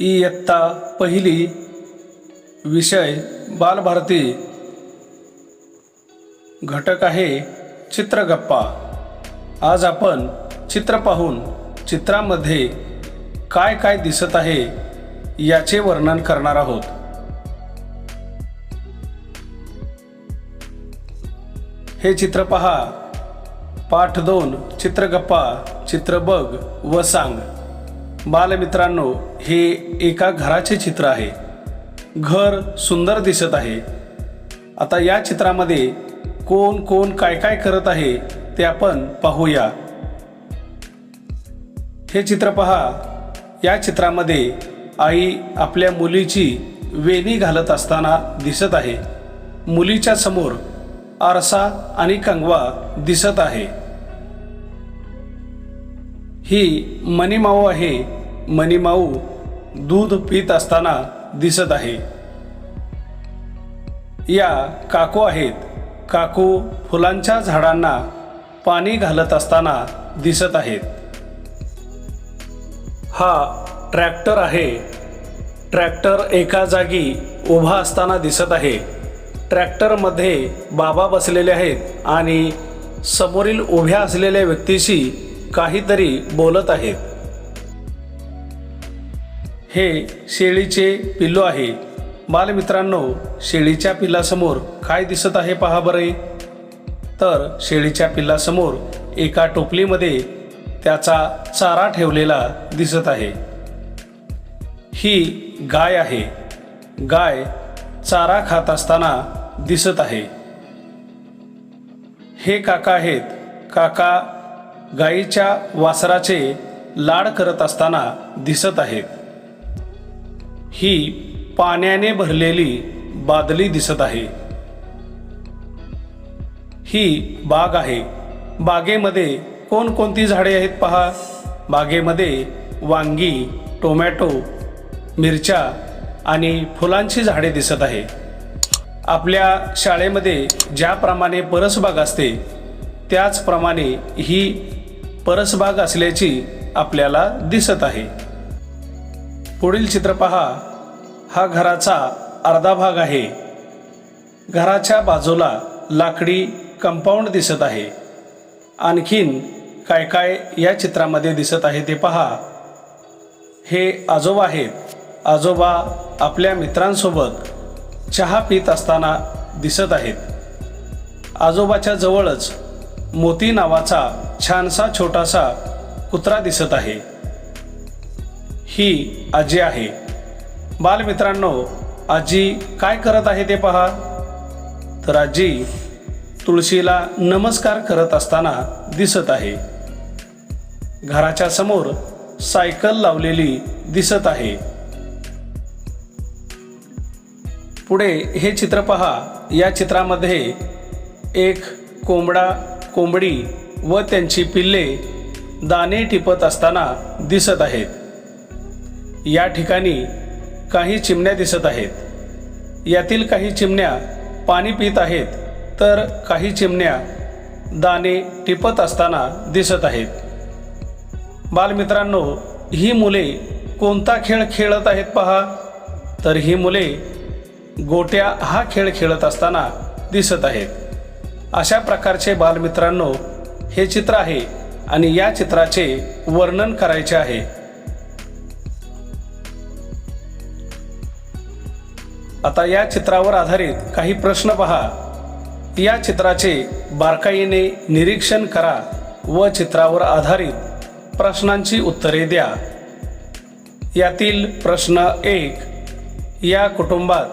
इयत्ता पहिली विषय बालभारती घटक आहे चित्रगप्पा. आज आपण चित्र पाहून चित्रामध्ये काय काय दिसत आहे याचे वर्णन करणार आहोत. हे चित्र पहा. पाठ दोन चित्रगप्पा चित्र बघ व सांग. बालमित्रांनो हे एका घराचे चित्र आहे. घर सुंदर दिसत आहे. आता या चित्रामध्ये कोण कोण काय काय करत आहे ते आपण पाहूया. हे चित्र पहा. या चित्रामध्ये आई आपल्या मुलीची वेणी घालत असताना दिसत आहे. मुलीच्या समोर आरसा आणि कंगवा दिसत आहे. ही मनीमाऊ आहे. मनीमाऊ दूध पित असताना दिसत आहे. या काकू आहेत. काकू फुलांच्या झाडांना पाणी घालत असताना दिसत आहेत. हा ट्रॅक्टर आहे. ट्रॅक्टर एका जागी उभा असताना दिसत आहे. ट्रॅक्टरमध्ये बाबा बसलेले आहेत आणि समोरील उभ्या असलेल्या व्यक्तीशी काहीतरी बोलत आहेत. हे शेळीचे पिल्लू आहे. बालमित्रांनो शेळीच्या पिल्लासमोर काय दिसत आहे पहा बरे. तर शेळीच्या पिल्लासमोर एका टोपलीमध्ये त्याचा चारा ठेवलेला दिसत आहे. ही गाय आहे. गाय चारा खात असताना दिसत आहे. हे काका आहेत. काका गाईच्या वासराचे लाड करत असताना दिसत आहेत. ही पाण्याने भरलेली बादली दिसत आहे. ही बाग आहे. बागेमध्ये कोणकोणती झाडे आहेत पहा. बागेमध्ये वांगी टोमॅटो मिरच्या आणि फुलांची झाडे दिसत आहे. आपल्या शाळेमध्ये ज्याप्रमाणे परसबाग असते त्याचप्रमाणे ही परसबाग असल्याची आपल्याला दिसत आहे. पुढील चित्र पहा. हा घराचा अर्धा भाग आहे. घराच्या बाजूला लाकडी कंपाऊंड दिसत आहे. आणखीन काय काय या चित्रामध्ये दिसत आहे ते पहा. हे आजोबा आहेत. आजोबा आपल्या मित्रांसोबत चहा पित असताना दिसत आहेत. आजोबाच्या जवळच मोती नावाचा छानसा छोटासा कुत्रा दिसत आहे. ही आजी आहे. बालमित्रांनो आजी काय करत आहे ते पहा. तर आजी तुळशीला नमस्कार करत असताना दिसत आहे. घराच्या समोर सायकल लावलेली दिसत आहे. पुढे हे चित्र पहा. या चित्रामध्ये एक कोंबडा कोंबडी व त्यांची पिल्ले दाणे टिपत असताना दिसत आहेत. या ठिकाणी काही चिमण्या दिसत आहेत. यातील काही चिमण्या पाणी पित आहेत तर काही चिमण्या दाणे टिपत असताना दिसत आहेत. बालमित्रांनो ही मुले कोणता खेळ खेळत आहेत पहा. तर ही मुले गोट्या हा खेळ खेळत असताना दिसत आहेत. अशा प्रकारचे बालमित्रांनो हे चित्र आहे आणि या चित्राचे वर्णन करायचे आहे. आता या चित्रावर आधारित काही प्रश्न पहा. या चित्राचे बारकाईने निरीक्षण करा व चित्रावर आधारित प्रश्नांची उत्तरे द्या. यातील प्रश्न एक या कुटुंबात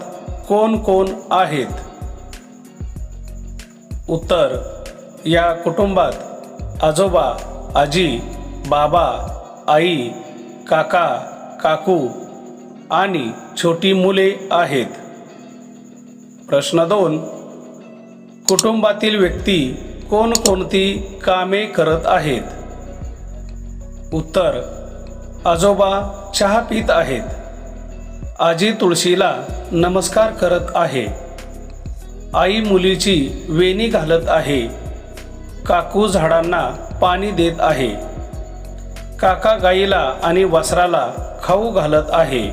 कोण कोण आहेत? उत्तर या कुटुंबात आजोबा आजी बाबा आई काका काकू आणि छोटी मुले आहेत. प्रश्न दोन कुटुंबातील व्यक्ती कोणकोणती कामे करत आहेत? उत्तर आजोबा चहा पित आहेत. आजी तुळशीला नमस्कार करत आहे. आई मुलीची वेणी घालत आहे. काकू झाडांना पाणी देत आहे. काका गाईला आणि वासराला खाऊ घालत आहे.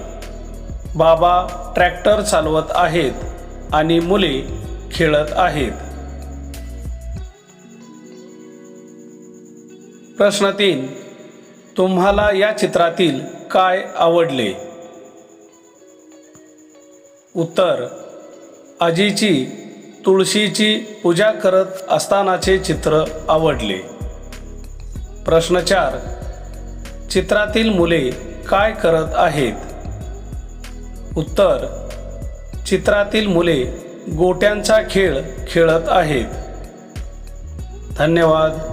बाबा ट्रॅक्टर चालवत आहेत आणि मुले खेळत आहेत. प्रश्न तीन. तुम्हाला या चित्रातील काय आवडले? उत्तर आजीची तुळशीची पूजा करत असतानाचे चित्र आवडले. प्रश्न चार चित्रातील मुले काय करत आहेत? उत्तर चित्रातील मुले गोट्यांचा खेळ खेळत आहेत. धन्यवाद.